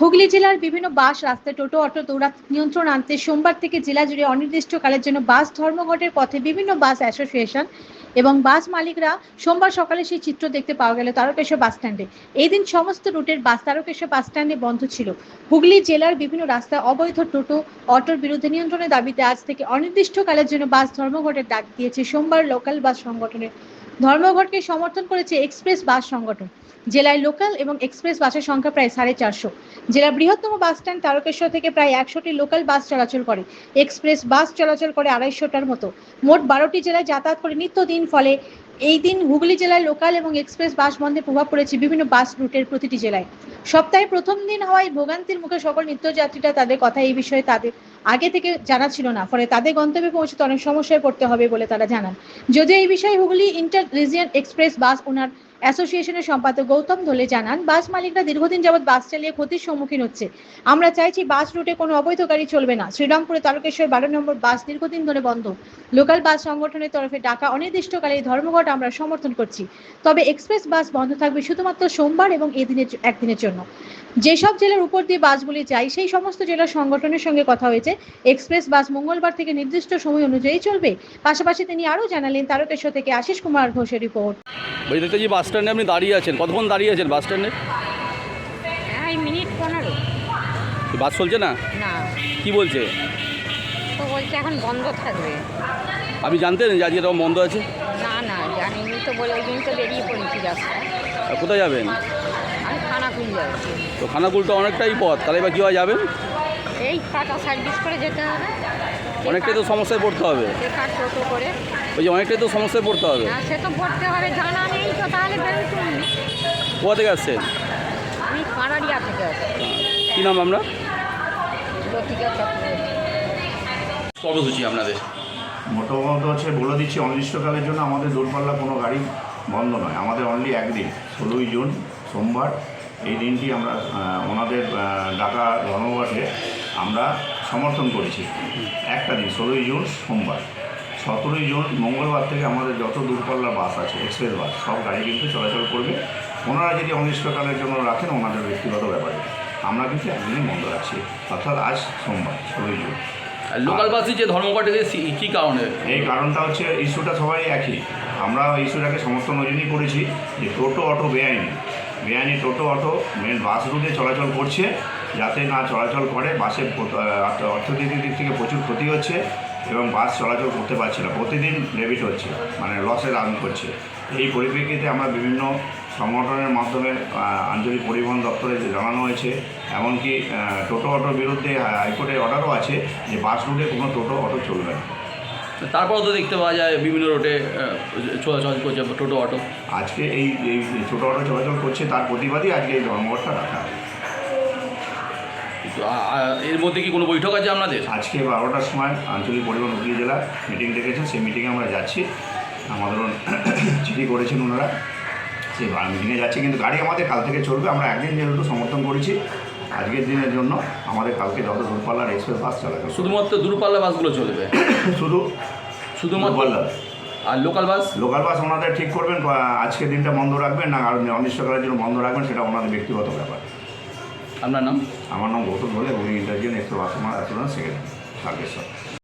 হুগলি জেলার বিভিন্ন বাস রাস্তায় টোটো, অটো, দৌড়া নিয়ন্ত্রণ আনতে সোমবার থেকে জেলা জুড়ে অনির্দিষ্টকালের জন্য বাস, ধর্মঘটের পথে বিভিন্ন বাস অ্যাসোসিয়েশন এবং বাস মালিকরা সোমবার সকালে সেই চিত্র দেখতে পাওয়া গেল তারকেশ্বর বাস স্ট্যান্ডে। এই দিন সমস্ত রুটের বাস তারকেশ্বর বাস স্ট্যান্ডে বন্ধ ছিল। হুগলি জেলার বিভিন্ন রাস্তায় অবৈধ টোটো, অটোর বিরুদ্ধে নিয়ন্ত্রণের দাবিতে আজ থেকে অনির্দিষ্টকালের জন্য বাস ধর্মঘটের ডাক দিয়েছে সোমবার লোকাল বাস সংগঠনের ধর্মঘটকে সমর্থন করেছে এক্সপ্রেস বাস সংগঠন। জেলায় লোকাল এবং এক্সপ্রেস বাসের সংখ্যা প্রায় সাড়ে চারশো। জেলার বৃহত্তম বাস স্ট্যান্ড তারকেশ্বর থেকে প্রায় একশোটি লোকাল বাস চলাচল করে। এক্সপ্রেস বাস চলাচল করে আড়াইশোটার মতো। মোট বারোটি জেলায় যাতায়াত করে নিত্যদিন, ফলে এই দিন হুগলি জেলায় লোকাল এবং এক্সপ্রেস বাস বন্ধের প্রভাব পড়েছে বিভিন্ন বাস রুটের প্রতিটি জেলায়। সপ্তাহে প্রথম দিন হওয়ায় ভোগান্তির মুখে সকল নিত্যযাত্রীরা তাদের কথা এই বিষয়ে তাদের আগে থেকে জানা ছিল না, ফলে তাদের গন্তব্যে পৌঁছতে অনেক সমস্যায় পড়তে হবে বলে তারা জানান। যদিও এই বিষয়ে Hooghly inter region express bus owner অ্যাসোসিয়েশনের সম্পাদক গৌতম ধলে জানান, বাস মালিকরা দীর্ঘদিন যাবৎ বাস চালিয়ে ক্ষতির সম্মুখীন হচ্ছে। আমরা চাইছি বাস রুটে কোনো অবৈধ গাড়ি চলবে না। শ্রীরামপুরে তারকেশ্বর বারো নম্বর বাস দীর্ঘদিন ধরে বন্ধ। লোকাল বাস সংগঠনের তরফে ডাকা অনির্দিষ্টকালে এই ধর্মঘট আমরা সমর্থন করছি। তবে এক্সপ্রেস বাস বন্ধ থাকবে শুধুমাত্র সোমবার এবং এদিনের একদিনের জন্য। যেসব জেলার উপর দিয়ে বাসগুলি যায়, সেই সমস্ত জেলার সংগঠনের সঙ্গে কথা হয়েছে। এক্সপ্রেস বাস মঙ্গলবার থেকে নির্দিষ্ট সময় অনুযায়ী চলবে। পাশাপাশি তিনি আরও জানালেন, তারকেশ্বর থেকে আশিস কুমার ঘোষের রিপোর্ট। বাস স্ট্যান্ডে আপনি দাঁড়িয়ে আছেন? কতক্ষণ দাঁড়িয়ে আছেন বাস স্ট্যান্ডে? মিনিট পনেরো। বাস চলছে না? কি বলছে? তো বলছে এখন বন্ধ থাকবে। আপনি জানতেন যে আজকে তখন বন্ধ আছে? না না জানিনি তো বলে ওই দিন তো বেরিয়ে পড়েছি রাস্তায় কোথায় যাবেন? আমি খানা যাব তো খানাকুলটা অনেকটাই পথ। তাহলে এবার কী হয় যাবেন? এই টাটা সার্ভিস করে যেতে হবে। অনেকটাই তো সমস্যায় পড়তে হবে। বেকার টোটো করে। ওই যে অনেকটাই তো সমস্যায় পড়তে হবে। না সে তো পড়তে হবে জানা নেই তো তাহলে বেরোই তুমি কোথা থেকে আসছেন? আমি কাঁড়ারিয়া থেকে আছি কী নাম আমরা লতিকা চক্রবর্তী। কর্মসূচি আপনাদের? মোটামুটি হচ্ছে বলে দিচ্ছি অনির্দিষ্টকালের জন্য আমাদের দূরপাল্লা কোনো গাড়ি বন্ধ নয়। আমাদের অনলি একদিন ষোলোই জুন সোমবার। এই দিনটি আমরা ওনাদের ডাকা ধর্মঘটে আমরা সমর্থন করেছি। একটা দিন ষোলোই জুন সোমবার। সতেরোই জুন মঙ্গলবার থেকে আমাদের যত দূরপাল্লার বাস আছে এক্সপ্রেস বাস সব গাড়ি কিন্তু চলাচল করবে। ওনারা যদি অনির্দিষ্টকালের জন্য রাখেন ওনাদের ব্যক্তিগত ব্যাপারে আমরা কিন্তু একদিনই বন্ধ রাখছি। অর্থাৎ আজ সোমবার ষোলোই জুন। আর লোকাল বাসে যে ধর্মঘটে কী কারণে? এই কারণটা হচ্ছে ইস্যুটা সবাই একই। আমরা ইস্যুটাকে সমর্থন ওই জন্যই করেছি যে টোটো অটো বেআইনি। বেআইনি টোটো, অটো মেন বাস রুটে চলাচল করছে। যাতে না চলাচল করে বাসে অর্থনৈতিক দিক থেকে প্রচুর ক্ষতি হচ্ছে এবং বাস চলাচল করতে পারছে না। প্রতিদিন ডেবিট হচ্ছে মানে লসে রান করছে। এই পরিপ্রেক্ষিতে আমরা বিভিন্ন সংগঠনের মাধ্যমে আঞ্চলিক পরিবহন দপ্তরে জানানো হয়েছে। এমনকি টোটো, অটোর বিরুদ্ধে হাইকোর্টের অর্ডারও আছে যে বাস রুটে কোনো টোটো, অটো চলবে না। তারপরেও তো দেখতে পাওয়া যায় বিভিন্ন রোডে চলাচল করছে টোটো অটো। আজকে এই এই ছোটো অটো চলাচল করছে তার প্রতিবাদই আজকে এই ধর্মঘটটা রাখা এর মধ্যে কি কোনো বৈঠক আছে আপনাদের? আজকে বারোটার সময় আঞ্চলিক পরিবহন হুগলি জেলা মিটিং ডেকেছেন সেই মিটিংয়ে আমরা যাচ্ছি। আমাদের চিঠি করেছেন ওনারা। সেই মিটিংয়ে যাচ্ছি কিন্তু গাড়ি আমাদের কাল থেকে চলবে আমরা একদিন যেহেতু সমর্থন করেছি। আজকের দিনের জন্য আমাদের কালকে যত দূরপাল্লার এক্সপ্রেস বাস চালাবে শুধুমাত্র দূরপাল্লা বাসগুলো চলবে শুধু শুধুমাত্র আর লোকাল বাস লোকাল বাস ওনাদের ঠিক করবেন বা আজকের দিনটা বন্ধ রাখবেন না আর অনিশ্চয়কালের জন্য বন্ধ রাখবেন সেটা ওনাদের ব্যক্তিগত ব্যাপার। আপনার নাম? আমার নাম গৌতম বলে উনি ইন্টারজিয়ান এক্সপ্রেস বাস আমার সেক্রেটারি তারকেশ্বর